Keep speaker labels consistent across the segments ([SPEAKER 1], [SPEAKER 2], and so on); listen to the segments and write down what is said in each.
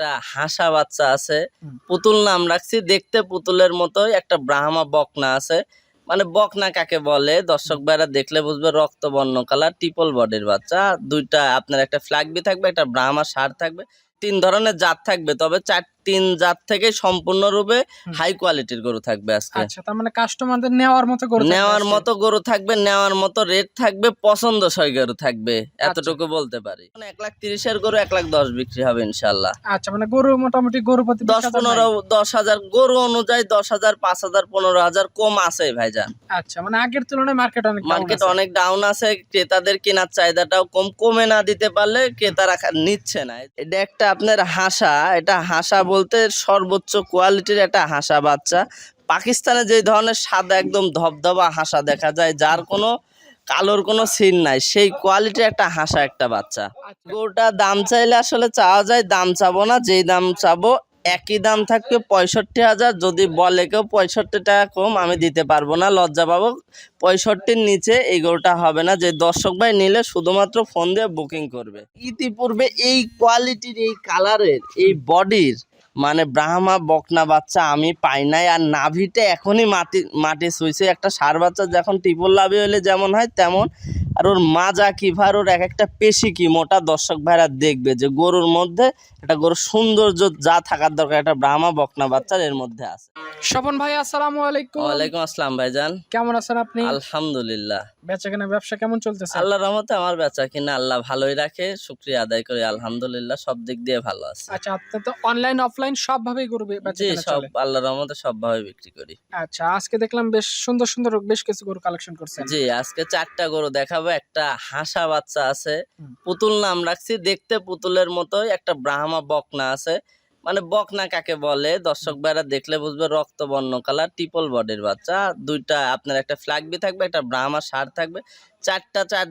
[SPEAKER 1] একটা হাসা বাচ্চা আছে। পুতুল নাম রাখছি দেখতে পুতুলের মতো একটা ব্রাহ্মা বকনা আছে। মানে বকনা কাকে বলে? দর্শক ভাইরা দেখলে বুঝবে রক্ত বর্ণ কালার ট্রিপল বডির বাচ্চা। দুইটা আপনার একটা ফ্ল্যাগবি থাকবে একটা ব্রাহ্মা সার থাকবে। তিন ধরনের জাত থাকবে তবে চার তিন জাত থেকে সম্পূর্ণরূপে। হাই কোয়ালিটির গরু থাকবে আজকে।
[SPEAKER 2] আচ্ছা তার মানে কাস্টমারদের নেওয়ার মতো করে
[SPEAKER 1] নেওয়ার মতো গরু থাকবে নেওয়ার মতো রেট থাকবে পছন্দ পছন্দসই গরু থাকবে এতটুকু বলতে পারি। মানে এক লাখ তিরিশের গরু এক লাখ দশ বিক্রি হবে ইনশাল্লাহ
[SPEAKER 2] আচ্ছা মানে গরু মোটামুটি গরু প্রতি
[SPEAKER 1] দশ পনেরো দশ হাজার গরু অনুযায়ী দশ হাজার পাঁচ হাজার পনেরো হাজার কম আছে ভাইজান।
[SPEAKER 2] আচ্ছা মানে আগের তুলনায় মার্কেট অনেক
[SPEAKER 1] মার্কেট অনেক ডাউন আছে ক্রেতাদের কেনার চাহিদাটাও কম কমে না দিতে পারলে ক্রেতারা নিচ্ছে না। এটা একটা আপনার হাসা এটা হাসা বলতে সর্বোচ্চ কোয়ালিটির একটা হাসা বাচ্চা। পাকিস্তানে যে ধরনের সাদা একদম ধবধবা হাসা দেখা যায় যার কোনো কালোর কোনো সিন নাই সেই কোয়ালিটির একটা হাসা একটা বাচ্চা।
[SPEAKER 2] আচ্ছা,
[SPEAKER 1] গরুটা দাম চাইলে আসলে চাওয়া যায় দাম চাবো না যেই দাম চাবো একই দাম থাকবে পঁয়ষট্টি হাজার যদি বলে কেউ পঁয়ষট্টি টাকা কম আমি দিতে পারব না লজ্জা পাবো। পঁয়ষট্টির নিচে এই গরুটা হবে না যে দর্শক ভাই নিলে শুধুমাত্র ফোন দিয়ে বুকিং করবে। ইতিপূর্বে এই কোয়ালিটির এই কালারের এই বডির মানে ব্রাহ্মা বকনা বাচ্চা আমি পাই নাই আর নাভিতে এখনই মাটি মাটি শুইছে। একটা সার বাচ্চা যখন টিপল লাভি হলে যেমন হয় তেমন। আর ওর মাজা কি ভার ওর এক একটা পেশি কি মোটা? দর্শক ভাইরা দেখবে যে গরুর মধ্যে একটা গরুর সৌন্দর্য যা থাকার দরকার একটা ব্রাহ্মা বকনা বাচ্চার এর মধ্যে আছে।
[SPEAKER 2] স্বপন ভাই আসসালামু আলাইকুম।
[SPEAKER 1] ওয়ালাইকুম আসসালাম ভাইজান।
[SPEAKER 2] কেমন আছেন আপনি?
[SPEAKER 1] আলহামদুলিল্লাহ।
[SPEAKER 2] বেচা কেনা ব্যবসা কেমন চলতেছে?
[SPEAKER 1] আল্লাহ রহমতে আমার বেচা কিনা আল্লাহ ভালোই রাখে শুক্রিয়া আদায় করি আলহামদুলিল্লাহ সব দিক দিয়ে ভালো আছে।
[SPEAKER 2] আচ্ছা আপনি তো অনলাইন অফলাইন সব ভাবেই গরু বেচা
[SPEAKER 1] জি
[SPEAKER 2] কেনা
[SPEAKER 1] সব
[SPEAKER 2] চলে?
[SPEAKER 1] আল্লাহ রহমতে সবভাবে বিক্রি করি।
[SPEAKER 2] আচ্ছা আজকে দেখলাম বেশ সুন্দর সুন্দর বেশ কিছু গরু কালেকশন করছেন।
[SPEAKER 1] জি আজকে চারটা গরু দেখাবো একটা হাসা বাচ্চা আছে পুতুল নাম রাখছি দেখতে পুতুলের মতোই একটা ব্রাহ্মা বকনা আছে মানে বকনা কাকে বলে? দর্শক ভাইরা দেখলে বুঝবে রক্ত বর্ণ কালার ট্রিপল বডির বাচ্চা। দুইটা আপনার একটা ফ্ল্যাগবি থাকবে, একটা ব্রাহ্মা সার থাকবে। চারটা চার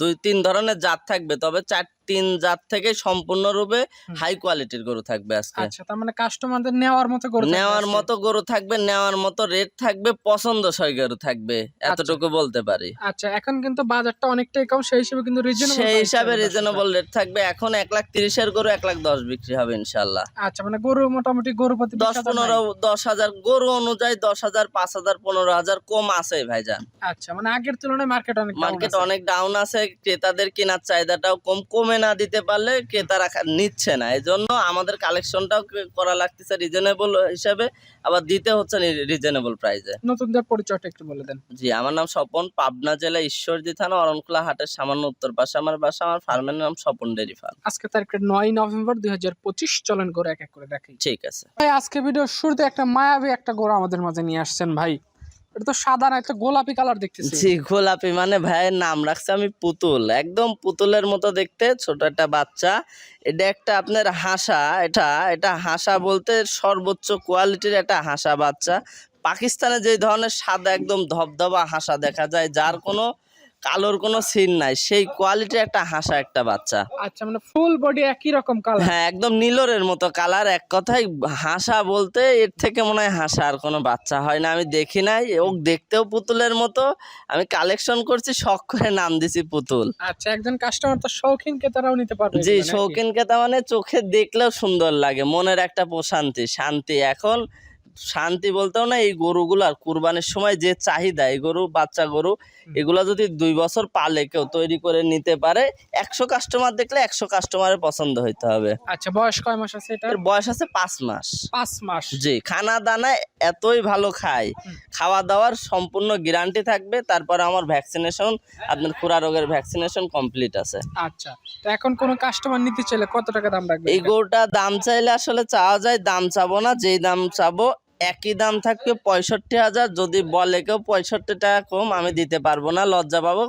[SPEAKER 1] দুই তিন ধরনের জাত থাকবে তবে চার তিন জাত থেকে সম্পূর্ণরূপে। হাই কোয়ালিটির গরু থাকবে আজকে।
[SPEAKER 2] আচ্ছা তার মানে কাস্টমারদের নেওয়ার মতো করে
[SPEAKER 1] নেওয়ার মতো গরু থাকবে নেওয়ার মতো রেট থাকবে পছন্দসই গরু থাকবে এতটুকু বলতে পারি।
[SPEAKER 2] আচ্ছা এখন কিন্তু বাজারটা অনেকটাই কম সেই হিসেবে কিন্তু রিজনেবল
[SPEAKER 1] সেই হিসাবে রিজনেবল রেট থাকবে এখন এক লাখ তিরিশের গরু এক লাখ দশ বিক্রি হবে ইনশাল্লাহ
[SPEAKER 2] আচ্ছা মানে গরু মোটামুটি গরু প্রতি
[SPEAKER 1] দশ পনেরো দশ হাজার গরু অনুযায়ী দশ হাজার পাঁচ হাজার পনেরো হাজার কম আছে ভাইজান।
[SPEAKER 2] আচ্ছা মানে আগের তুলনায় মার্কেট অনেক
[SPEAKER 1] মার্কেট। অনেক ডাউন আছে ক্রেতাদের কেনার চাহিদাটাও কম কমে না দিতে পারলে ক্রেতারা নিচ্ছে না। এই জন্য আমাদের কালেকশনটাও করা লাগতেছে রিজনেবল হিসাবে আবার দিতে হচ্ছে রিজনেবল প্রাইসে
[SPEAKER 2] নতুনদের পরিচয়টা একটু বলে দেন।
[SPEAKER 1] জি আমার নাম স্বপন পাবনা জেলা ঈশ্বরদী থানা অরণকুলা হাটের সামান্য উত্তর পাশে। আমার বাসা আমার ফার্মের নাম স্বপন ডেরি ফার্ম
[SPEAKER 2] আজকে তারিখ নয় নভেম্বর দুই হাজার পঁচিশ চলেন করে এক এক করে দেখি
[SPEAKER 1] ঠিক আছে।
[SPEAKER 2] ভাই আজকে ভিডিও শুরুতে একটা মায়াবী একটা গরু আমাদের মাঝে নিয়ে আসছেন ভাই। এটা তো সাদা না একটা গোলাপি কালার দেখতেছি।
[SPEAKER 1] জি, গোলাপি মানে ভাইয়ের নাম রাখছে আমি পুতুল। একদম পুতুলের মতো দেখতে, ছোট একটা বাচ্চা। এটা একটা আপনার হাসা, এটা এটা হাসা বলতে সর্বোচ্চ কোয়ালিটির একটা হাসা বাচ্চা। পাকিস্তানে যে ধরনের সাদা একদম ধবধবা হাসা দেখা যায়, যার কোনো কালোর কোনো সিন নাই। সেই কোয়ালিটির একটা হাসা একটা বাচ্চা।
[SPEAKER 2] আচ্ছা মানে ফুল বডি একই রকম কালার
[SPEAKER 1] হ্যাঁ একদম নীলরের মতো কালার এক কথায় হাসা বলতে এর থেকে মনে হয় হাসা আর কোনো বাচ্চা হয় না। আমি দেখি নাই ও দেখতেও পুতুলের মতো। আমি কালেকশন করছি শখ করে নাম দিছি পুতুল।
[SPEAKER 2] আচ্ছা একজন কাস্টমার তো শৌখিন ক্রেতারাও নিতে পারবে
[SPEAKER 1] জি? শৌখিন কেতা মানে চোখে দেখলেও সুন্দর লাগে মনের একটা প্রশান্তি শান্তি। এখন শান্তি বলতেও না এই গরুগুলার কুরবানির সময় যে চাহিদা এই গরু বাচ্চা গরু এগুলা যদি দুই বছর পালে কেউ তৈরি করে নিতে পারে একশো কাস্টমার দেখলে একশো কাস্টমারের পছন্দ হইতে হবে।
[SPEAKER 2] আচ্ছা বয়স কয় মাস আছে এটা?
[SPEAKER 1] বয়স আছে পাঁচ মাস।
[SPEAKER 2] পাঁচ মাস।
[SPEAKER 1] জি খানা দানা এতই ভালো খায় খাওয়া দাওয়ার সম্পূর্ণ গ্যারান্টি থাকবে তারপরে আমার ভ্যাকসিনেশন আপনার খুরা রোগের ভ্যাকসিনেশন কমপ্লিট আছে।
[SPEAKER 2] আচ্ছা তো এখন কোন কাস্টমার নিতে চাইলে কত টাকা দাম রাখবে
[SPEAKER 1] এই গরুটা দাম চাইলে আসলে চাওয়া যায় দাম চাবো না যেই দাম চাবো একই দাম থাকবে পঁয়ষট্টি হাজার। যদি বলে কেউ পঁয়ষট্টি টাকা কম আমি দিতে পারব না। লজ্জা পাবো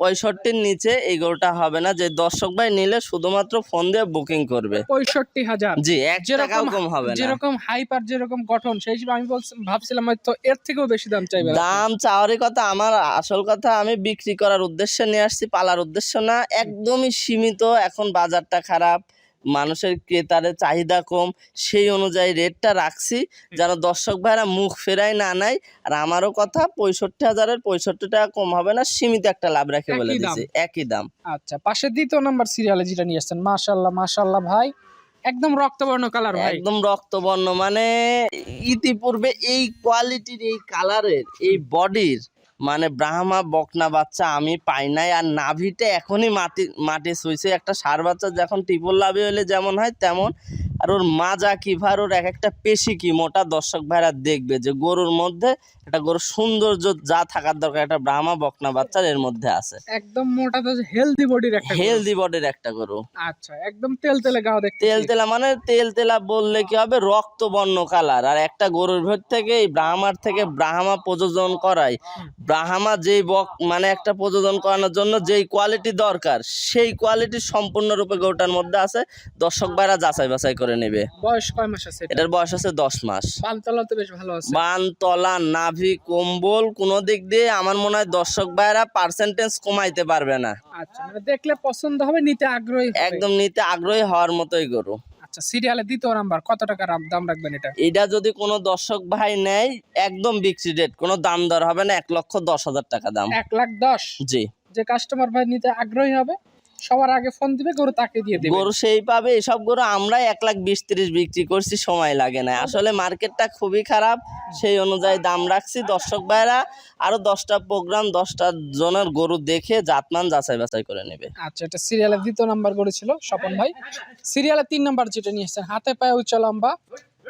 [SPEAKER 1] পঁয়ষট্টির নিচে এই গরুটা হবে না। যে দর্শক ভাই নিলে শুধুমাত্র ফোন দিয়ে বুকিং করবে।
[SPEAKER 2] পঁয়ষট্টি হাজার।
[SPEAKER 1] জি এক টাকাও কম হবে না।
[SPEAKER 2] যেরকম হাইপ আর যেরকম গঠন সেই হিসেবে আমি ভাবছিলাম হয়তো এর থেকেও বেশি দাম চাইবে।
[SPEAKER 1] দাম চাওয়ারই কথা আমার আসল কথা আমি বিক্রি করার উদ্দেশ্যে নিয়ে আসছি পালার উদ্দেশ্য না। একদমই সীমিত এখন বাজারটা খারাপ। মানুষের ক্রেতাদের চাহিদা কম সেই অনুযায়ী রেটটা রাখছি। যেন দর্শক ভাইরা মুখ ফেরাই না নাই আর আমারও কথা পঁয়ষট্টি হাজারের পঁয়ষট্টি টাকা কম হবে না সীমিত একটা লাভ রাখে বলে
[SPEAKER 2] একই দাম।
[SPEAKER 1] দিচ্ছি একই দাম।
[SPEAKER 2] আচ্ছা পাশে দ্বিতীয় নাম্বার সিরিয়ালে যেটা নিয়ে আসছেন মাশাল্লাহ মাশাল্লাহ ভাই। একদম রক্তবর্ণ কালার
[SPEAKER 1] একদম রক্তবর্ণ মানে ইতিপূর্বে এই কোয়ালিটির এই কালারের এই বডির মানে ব্রাহ্মা, বকনা বাচ্চা আমি পাই নাই আর নাভিটা এখনই মাটি মাটি শুইছে। একটা সার বাচ্চা যখন টিপল লাভে হলে যেমন হয় তেমন আর ওর মাজা কি ভার ওর এক একটা পেশি কি মোটা দর্শক ভাইরা দেখবে যে গরুর মধ্যে একটা গরুর সৌন্দর্য যা থাকার দরকার একটা ব্রাহ্মা বকনা বাচ্চার এর মধ্যে আছে।
[SPEAKER 2] একদম মোটা তো হেলদি বডির একটা
[SPEAKER 1] হেলদি বডির একটা গরু।
[SPEAKER 2] আচ্ছা একদম তেল তেলে গাও দেখতে
[SPEAKER 1] তেল তেলা মানে তেল তেলা বললে কি হবে? রক্ত বর্ণ কালার আর একটা গরুর ভেতর থেকে এই ব্রাহ্মার থেকে ব্রাহ্মা প্রযোজন করাই ব্রাহ্মা যেই বক মানে একটা প্রযোজন করানোর জন্য যেই কোয়ালিটি দরকার সেই কোয়ালিটি সম্পূর্ণরূপে গরুটার মধ্যে আছে। দর্শক ভাইরা যাচাই বাছাই করে নেবে।
[SPEAKER 2] বয়স কয় মাস আছে
[SPEAKER 1] এটার বয়স আছে দশ মাস।
[SPEAKER 2] পালতলা তো বেশ ভালো আছে।
[SPEAKER 1] বান তলা নাভি কম্বল কোনো দিক দিয়ে আমার মনে হয় দর্শক ভাইরা পার্সেন্টেজ কমাইতে পারবে না।
[SPEAKER 2] আচ্ছা মানে দেখলে পছন্দ হবে নিতে আগ্রহী
[SPEAKER 1] একদম নিতে আগ্রহী হওয়ার মতোই গরু।
[SPEAKER 2] আচ্ছা সিরিয়ালে দ্বিতীয় নাম্বার কত টাকা দাম রাখবেন এটা?
[SPEAKER 1] এটা যদি কোনো দর্শক ভাই নেয় একদম বিক্রি রেট কোনো দাম দর হবে না এক লক্ষ দশ হাজার টাকা দাম।
[SPEAKER 2] এক লাখ দশ?
[SPEAKER 1] জি।
[SPEAKER 2] যে কাস্টমার ভাই নিতে আগ্রহী হবে সবার আগে ফোন দিবে গরু তাকে দিয়ে দেবে।
[SPEAKER 1] গরু সেই পাবে এসব গরু আমরা এক লাখ বিশ তিরিশ বিক্রি করছি সময় লাগে না। আসলে মার্কেটটা খুবই খারাপ সেই অনুযায়ী দাম রাখছি। দর্শক ভাইরা আরও দশটা প্রোগ্রাম দশটা জনের গরু দেখে জাতমান যাচাই বাছাই করে নেবে।
[SPEAKER 2] আচ্ছা এটা সিরিয়ালের দ্বিতীয় নাম্বার গরু ছিল স্বপন ভাই। সিরিয়ালের তিন নাম্বার যেটা নিয়ে এসেছেন হাতে পায়ে উচ্চ লম্বা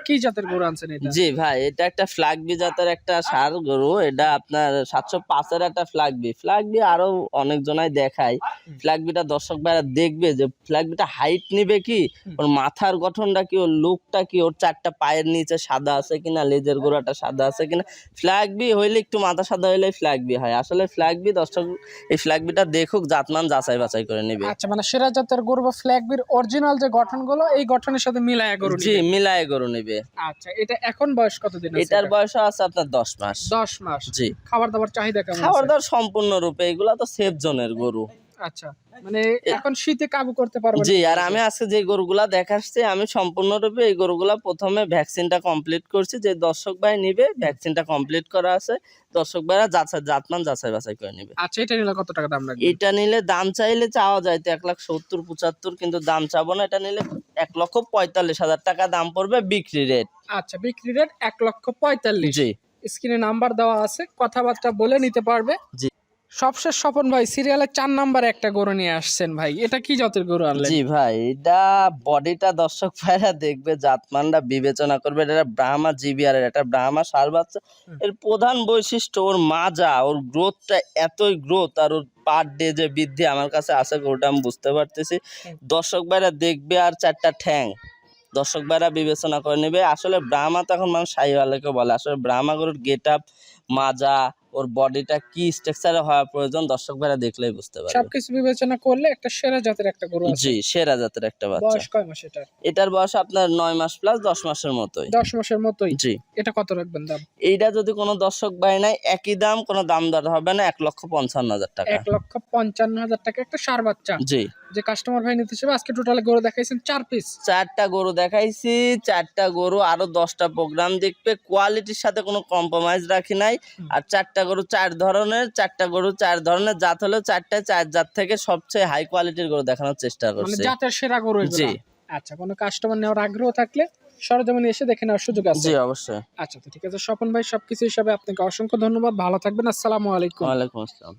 [SPEAKER 2] কি জাতের গরু আনছেন এটা?
[SPEAKER 1] জি ভাই এটা একটা ফ্ল্যাগবি জাতের একটা সার গরু। এটা আপনার সাতশো পাঁচের একটা ফ্ল্যাগবি ফ্ল্যাগবি আরও অনেক জনাই দেখায় ফ্ল্যাগবিটা দর্শক ভাইরা দেখবে যে ফ্ল্যাগবিটা হাইট নিবে কি? ওর মাথার গঠনটা কি? ওর লুকটা কি? ওর চারটা পায়ের নিচে সাদা আছে কিনা? লেজের গোড়াটা সাদা আছে কিনা? ফ্ল্যাগবি হইলে একটু মাথা সাদা হইলে ফ্ল্যাগবি হয়। আসলে ফ্ল্যাগবি দর্শক এই ফ্ল্যাগবিটা দেখুক জাতমান যাচাই বাছাই করে নেবে।
[SPEAKER 2] আচ্ছা মানে সেরা জাতের গরু বা ফ্ল্যাগবির অরিজিনাল যে গঠনগুলো এই গঠনের সাথে মিলায় গরু
[SPEAKER 1] জি। মিলায় গরু নেবে।
[SPEAKER 2] আচ্ছা এটা এখন বয়স কতদিন আছে
[SPEAKER 1] এটার বয়স আছে আপনার দশ মাস।
[SPEAKER 2] দশ মাস।
[SPEAKER 1] জি।
[SPEAKER 2] খাবার দাবার চাহিদা কেমন
[SPEAKER 1] খাবার দাবার সম্পূর্ণ রূপে এগুলা তো সেফ জোনের গরু।
[SPEAKER 2] আচ্ছা মানে এখন শীতে কাবু করতে পারবে
[SPEAKER 1] জি আর আমি আজকে যে গরুগুলা দেখাচ্ছি আমি সম্পূর্ণরূপে এই গরুগুলা প্রথমে ভ্যাকসিনটা কমপ্লিট করছি। যে দর্শক ভাই নিবে ভ্যাকসিনটা কমপ্লিট করা আছে। দর্শক ভাইরা যাচাই জাতমান যাচাই বাছাই করে নিবে।
[SPEAKER 2] আচ্ছা এটা নিলে কত টাকা দাম লাগবে?
[SPEAKER 1] এটা নিলে দাম চাইলে চাওয়া যায় তো এক লাখ সত্তর পঁচাত্তর কিন্তু দাম চাবো না। এটা নিলে এক লক্ষ পঁয়তাল্লিশ হাজার টাকা দাম পড়বে বিক্রি রেট
[SPEAKER 2] আচ্ছা বিক্রি রেট এক লক্ষ পঁয়তাল্লিশ।
[SPEAKER 1] জি।
[SPEAKER 2] স্ক্রিনে নাম্বার দেওয়া আছে কথাবার্তা বলে নিতে পারবে।
[SPEAKER 1] জি।
[SPEAKER 2] সবশেষ স্বপন ভাই সিরিয়ালের চার নাম্বারে একটা গরু নিয়ে আসছেন ভাই। এটা কি জাতের গরু আনলেন?
[SPEAKER 1] জি ভাই এটা বডিটা দর্শক ভাইরা দেখবে জাতমানটা বিবেচনা করবে। এটা ব্রাহ্মা জিবিআর এটা ব্রাহ্মা সার বাচ্চা। এর প্রধান বৈশিষ্ট্য ওর মাজা ওর গ্রোথটা এতই গ্রোথ আর ওর পার ডে যে বৃদ্ধি আমার কাছে আছে ওটা আমি বুঝতে পারতেছি। দর্শক ভাইরা দেখবে আর চারটা ঠ্যাং। দর্শক ভাইরা বিবেচনা করে নেবে। আসলে ব্রাহ্মা তখন মানুষ সাইওয়ালাকে বলে। আসলে ব্রাহ্মা গরুর গেট আপ মাজা ওর বডিটা কি স্ট্রাকচারে হওয়া প্রয়োজন দর্শক ভাইরা দেখলেই বুঝতে পারবে।
[SPEAKER 2] সবকিছু বিবেচনা করলে একটা সেরা জাতের একটা গরু আছে।
[SPEAKER 1] জি সেরা জাতের একটা বাচ্চা।
[SPEAKER 2] বয়স কয় মাস এটা
[SPEAKER 1] এটার বয়স আপনার নয় মাস প্লাস দশ মাসের মতোই।
[SPEAKER 2] দশ মাসের মতোই?
[SPEAKER 1] জি।
[SPEAKER 2] এটা কত রাখবেন দাম?
[SPEAKER 1] এইটা যদি কোনো দর্শক ভাই নাই একই দাম কোনো দাম দর হবে না এক লক্ষ পঞ্চান্ন হাজার টাকা।
[SPEAKER 2] এক লক্ষ পঞ্চান্ন হাজার টাকা একটা সার বাচ্চা।
[SPEAKER 1] জি।
[SPEAKER 2] যে কাস্টমার ভাই নিতে চাইবে আজকে টোটালে গরু দেখাইছেন চার পিস
[SPEAKER 1] চারটা গরু দেখাইছি চারটা গরু আরও দশটা প্রোগ্রাম দেখবে। কোয়ালিটির সাথে কোনো কম্প্রোমাইজ রাখি নাই। আর চারটা গরু চার ধরনের চারটা গরু চার ধরনের জাত হলেও চারটা চার জাত থেকে সবচেয়ে হাই কোয়ালিটির গরু দেখানোর চেষ্টা
[SPEAKER 2] মানে
[SPEAKER 1] করছি।
[SPEAKER 2] জাতের সেরা গরু
[SPEAKER 1] জি।
[SPEAKER 2] আচ্ছা কোনো কাস্টমার নেওয়ার আগ্রহ থাকলে সরজমিনে এসে দেখে নেওয়ার সুযোগ আছে।
[SPEAKER 1] জি অবশ্যই।
[SPEAKER 2] আচ্ছা তো ঠিক আছে স্বপন ভাই সবকিছু হিসাবে আপনাকে অসংখ্য ধন্যবাদ। ভালো থাকবেন আসসালামু আলাইকুম।
[SPEAKER 1] ওয়ালাইকুম আসসালাম।